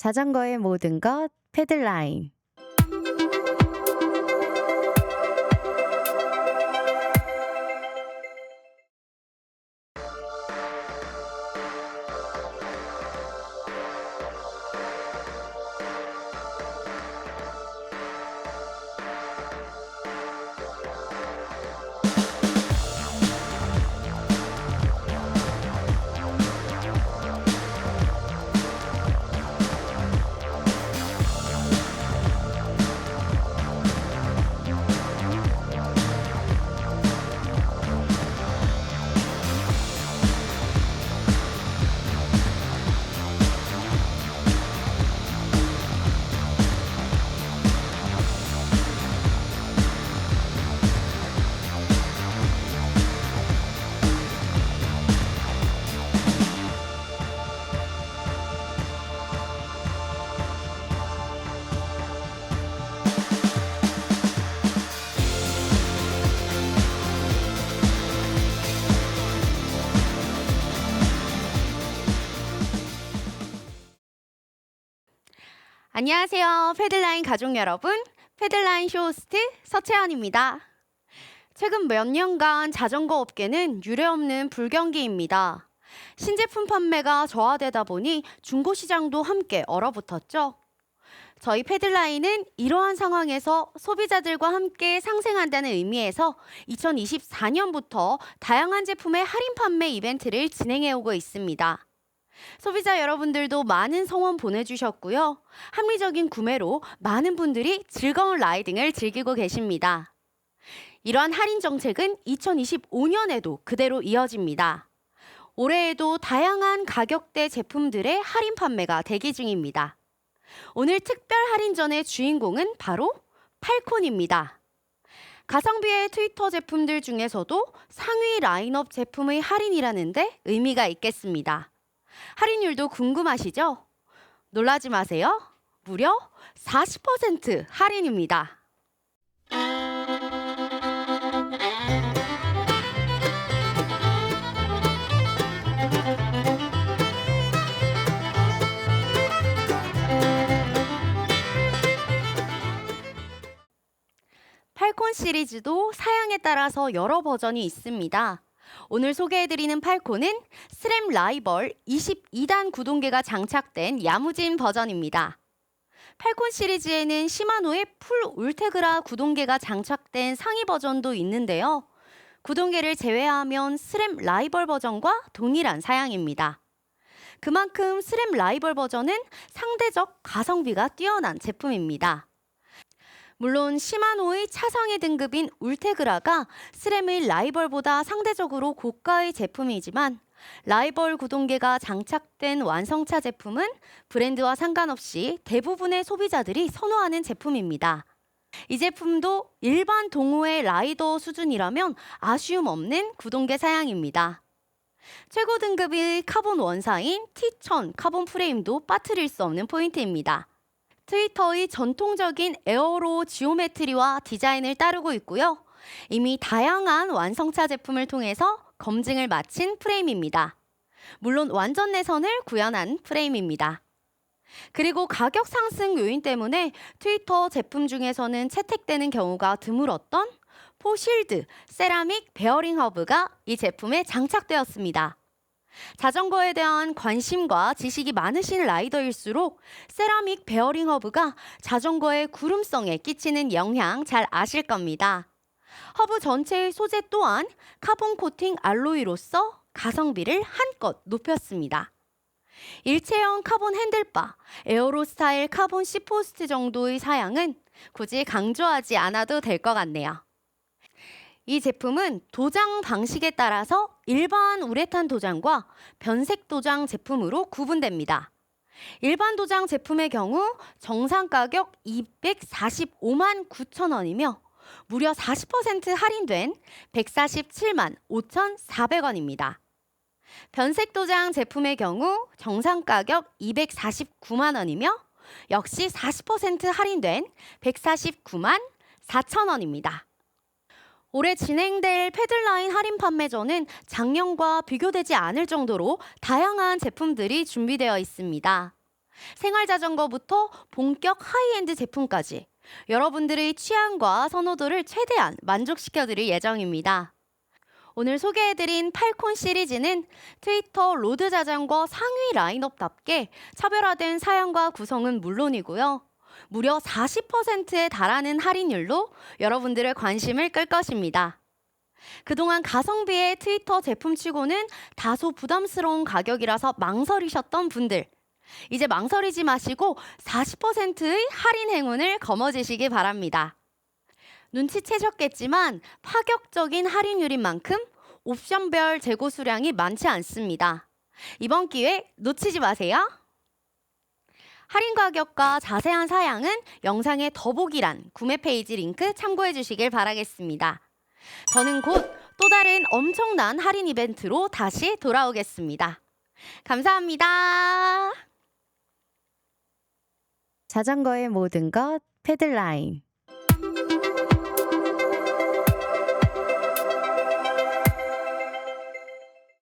자전거의 모든 것 패들라인. 안녕하세요. 패들라인 가족 여러분. 패들라인 쇼호스트 서채연입니다. 최근 몇 년간 자전거 업계는 유례없는 불경기입니다. 신제품 판매가 저하되다 보니 중고 시장도 함께 얼어붙었죠. 저희 패들라인은 이러한 상황에서 소비자들과 함께 상생한다는 의미에서 2024년부터 다양한 제품의 할인 판매 이벤트를 진행해 오고 있습니다. 소비자 여러분들도 많은 성원 보내주셨고요. 합리적인 구매로 많은 분들이 즐거운 라이딩을 즐기고 계십니다. 이러한 할인 정책은 2025년에도 그대로 이어집니다. 올해에도 다양한 가격대 제품들의 할인 판매가 대기 중입니다. 오늘 특별 할인전의 주인공은 바로 팔콘입니다. 가성비의 트위터 제품들 중에서도 상위 라인업 제품의 할인이라는데 의미가 있겠습니다. 할인율도 궁금하시죠? 놀라지 마세요. 무려 40% 할인입니다. 팔콘 시리즈도 사양에 따라서 여러 버전이 있습니다. 오늘 소개해드리는 팔콘은 스램 라이벌 22단 구동계가 장착된 야무진 버전입니다. 팔콘 시리즈에는 시마노의 풀 울테그라 구동계가 장착된 상위 버전도 있는데요. 구동계를 제외하면 스램 라이벌 버전과 동일한 사양입니다. 그만큼 스램 라이벌 버전은 상대적 가성비가 뛰어난 제품입니다. 물론 시마노의 차상위 등급인 울테그라가 스램의 라이벌보다 상대적으로 고가의 제품이지만 라이벌 구동계가 장착된 완성차 제품은 브랜드와 상관없이 대부분의 소비자들이 선호하는 제품입니다. 이 제품도 일반 동호회 라이더 수준이라면 아쉬움 없는 구동계 사양입니다. 최고 등급의 카본 원사인 T1000 카본 프레임도 빠뜨릴 수 없는 포인트입니다. 트위터의 전통적인 에어로 지오메트리와 디자인을 따르고 있고요. 이미 다양한 완성차 제품을 통해서 검증을 마친 프레임입니다. 물론 완전 내선을 구현한 프레임입니다. 그리고 가격 상승 요인 때문에 트위터 제품 중에서는 채택되는 경우가 드물었던 포실드 세라믹 베어링 허브가 이 제품에 장착되었습니다. 자전거에 대한 관심과 지식이 많으신 라이더일수록 세라믹 베어링 허브가 자전거의 구름성에 끼치는 영향 잘 아실 겁니다. 허브 전체의 소재 또한 카본 코팅 알로이로서 가성비를 한껏 높였습니다. 일체형 카본 핸들바, 에어로 스타일 카본 시포스트 정도의 사양은 굳이 강조하지 않아도 될 것 같네요. 이 제품은 도장 방식에 따라서 일반 우레탄 도장과 변색 도장 제품으로 구분됩니다. 일반 도장 제품의 경우 정상 가격 245만 9천 원이며 무려 40% 할인된 147만 5,400원입니다. 변색 도장 제품의 경우 정상 가격 249만 원이며 역시 40% 할인된 149만 4천 원입니다. 올해 진행될 패들라인 할인 판매전은 작년과 비교되지 않을 정도로 다양한 제품들이 준비되어 있습니다. 생활 자전거부터 본격 하이엔드 제품까지 여러분들의 취향과 선호도를 최대한 만족시켜 드릴 예정입니다. 오늘 소개해드린 팔콘 시리즈는 트위터 로드 자전거 상위 라인업답게 차별화된 사양과 구성은 물론이고요. 무려 40%에 달하는 할인율로 여러분들의 관심을 끌 것입니다. 그동안 가성비의 트위터 제품치고는 다소 부담스러운 가격이라서 망설이셨던 분들. 이제 망설이지 마시고 40%의 할인 행운을 거머쥐시기 바랍니다. 눈치채셨겠지만 파격적인 할인율인 만큼 옵션별 재고 수량이 많지 않습니다. 이번 기회 놓치지 마세요. 할인 가격과 자세한 사양은 영상의 더보기란 구매 페이지 링크 참고해 주시길 바라겠습니다. 저는 곧 또 다른 엄청난 할인 이벤트로 다시 돌아오겠습니다. 감사합니다. 자전거의 모든 것 패들라인.